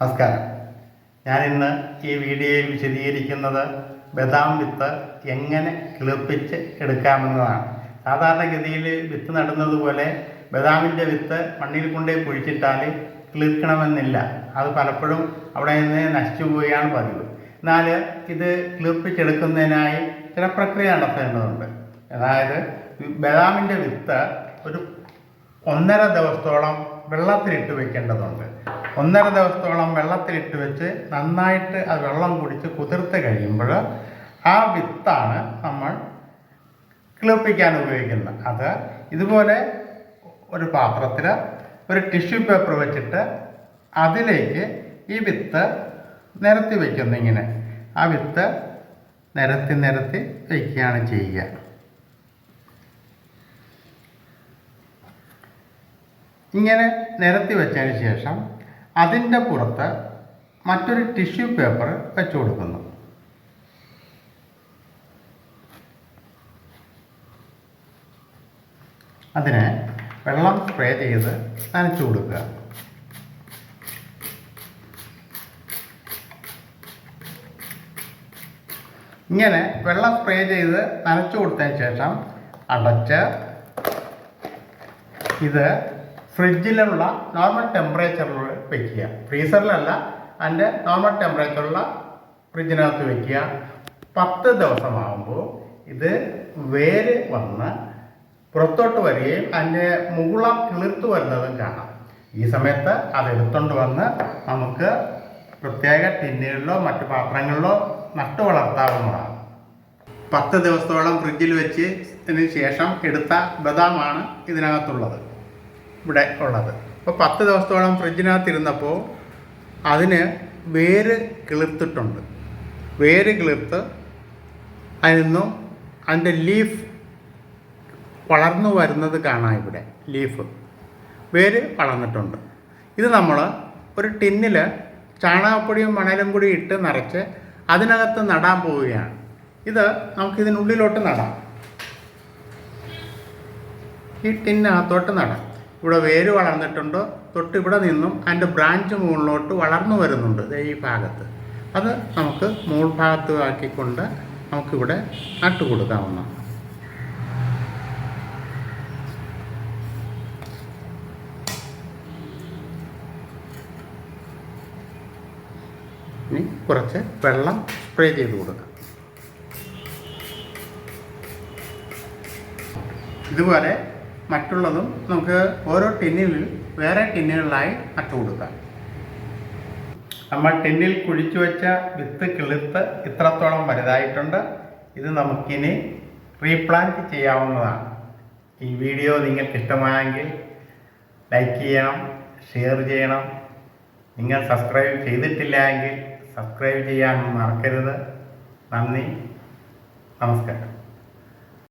നമസ്കാരം. ഇന്ന് ഈ വീഡിയോയിൽ വിശദീകരിക്കുന്നത് ബദാം വിത്ത് എങ്ങനെ കിളിർപ്പിച്ച് എടുക്കാമെന്നതാണ്. സാധാരണഗതിയിൽ വിത്ത് നടുന്നത് പോലെ ബദാമിന്റെ വിത്ത് മണ്ണിൽ കൊണ്ടേ കുഴിച്ചിട്ടാൽ കിളിർക്കണമെന്നില്ല. അത് പലപ്പോഴും അവിടെ നിന്ന് നശിച്ചു പോവുകയാണ് പതിവ്. എന്നാൽ ഇത് കിളിർപ്പിച്ചെടുക്കുന്നതിനായി ചില പ്രക്രിയ നടത്തേണ്ടതുണ്ട്. അതായത് ബദാമിന്റെ വിത്ത് ഒരു ഒന്നര ദിവസത്തോളം വെള്ളത്തിലിട്ട് വെക്കേണ്ടതുണ്ട്. ഒന്നര ദിവസത്തോളം വെള്ളത്തിലിട്ട് വെച്ച് നന്നായിട്ട് അത് വെള്ളം കുടിച്ച് കുതിർത്ത് കഴിയുമ്പോൾ ആ വിത്താണ് നമ്മൾ കിളിർപ്പിക്കാൻ ഉപയോഗിക്കുന്നത്. അത് ഇതുപോലെ ഒരു പാത്രത്തിൽ ഒരു ടിഷ്യൂ പേപ്പർ വെച്ചിട്ട് അതിലേക്ക് ഈ വിത്ത് നിരത്തി വയ്ക്കുന്നു ഇങ്ങനെ. ആ വിത്ത് നിരത്തി നിരത്തി വയ്ക്കുകയാണ് ചെയ്യുക. ഇങ്ങനെ നിരത്തി വെച്ചതിന് ശേഷം അതിന്റെ പുറത്ത് മറ്റൊരു ടിഷ്യൂ പേപ്പർ വെച്ചു കൊടുക്കുന്നു. അതിനെ വെള്ളം സ്പ്രേ ചെയ്ത് നനച്ചു കൊടുക്കുക. ഇങ്ങനെ വെള്ളം സ്പ്രേ ചെയ്ത് നനച്ചു കൊടുത്തതിന് ശേഷം അടച്ച് ഇത് ഫ്രിഡ്ജിലുള്ള നോർമൽ ടെമ്പറേച്ചറിൽ വയ്ക്കുക ഫ്രീസറിലല്ല അതിന്റെ നോർമൽ ടെമ്പറേച്ചറുള്ള ഫ്രിഡ്ജിനകത്ത് വയ്ക്കുക പത്ത് ദിവസമാകുമ്പോൾ ഇത് വേര് വന്ന് പുറത്തോട്ട് വരികയും അതിന്റെ മുകുളം കിളിർത്ത് വരുന്നതും കാണാം. ഈ സമയത്ത് അത് എടുത്തുകൊണ്ട് വന്ന് നമുക്ക് പ്രത്യേക ടിന്നുകളിലോ മറ്റു പാത്രങ്ങളിലോ നട്ടു വളർത്താവുന്നതാണ്. പത്ത് ദിവസത്തോളം ഫ്രിഡ്ജിൽ വെച്ച് ശേഷം എടുത്ത ബദാമാണ് ഇതിനകത്തുള്ളത്. ഇവിടെ ഉള്ളത്. അപ്പോൾ പത്ത് ദിവസത്തോളം ഫ്രിഡ്ജിനകത്ത് ഇരുന്നപ്പോൾ അതിന് വേര് കിളിർത്തിട്ടുണ്ട്. വേര് കിളിർത്ത് അതിൽ നിന്നും അതിന്റെ ലീഫ് വളർന്നു വരുന്നത് കാണാം ഇവിടെ ലീഫ്. വേര് വളർന്നിട്ടുണ്ട്. ഇത് നമ്മൾ ഒരു ടിന്നിൽ ചാണകപ്പൊടിയും മണലും കൂടി ഇട്ട് നിറച്ച് അതിനകത്ത് നടാൻ പോവുകയാണ്. ഇത് നമുക്കിതിനുള്ളിലോട്ട് നടാം. ഈ ടിന്നകത്തോട്ട് നടാം. ഇവിടെ വേര് വളർന്നിട്ടുണ്ട്? തൊട്ട് ഇവിടെ നിന്നും അതിന്റെ ബ്രാഞ്ച് മുകളിലോട്ട് വളർന്നു വരുന്നുണ്ട്. ഈ ഭാഗത്ത്. അത് നമുക്ക് മുകൾ ഭാഗത്ത് ആക്കിക്കൊണ്ട് നമുക്കിവിടെ നട്ടു കൊടുക്കാവുന്ന ഇനി കുറച്ച് വെള്ളം സ്പ്രേ ചെയ്ത് കൊടുക്കാം. ഇതുപോലെ മറ്റുള്ളതും നമുക്ക് ഓരോ ടിന്നിൽ വേറെ ടിന്നുകളിലായി നട്ടു കൊടുക്കാം. നമ്മൾ ടിന്നിൽ കുഴിച്ചു വെച്ച വിത്ത് കിളിർത്ത് ഇത്രത്തോളം വലുതായിട്ടുണ്ട്. ഇത് നമുക്കിനി റീപ്ലാന്റ് ചെയ്യാവുന്നതാണ്. ഈ വീഡിയോ നിങ്ങൾക്ക് ഇഷ്ടമായെങ്കിൽ ലൈക്ക് ചെയ്യണം ഷെയർ ചെയ്യണം. നിങ്ങൾ സബ്സ്ക്രൈബ് ചെയ്തിട്ടില്ല എങ്കിൽ സബ്സ്ക്രൈബ് ചെയ്യാൻ മറക്കരുത്. നന്ദി. നമസ്കാരം.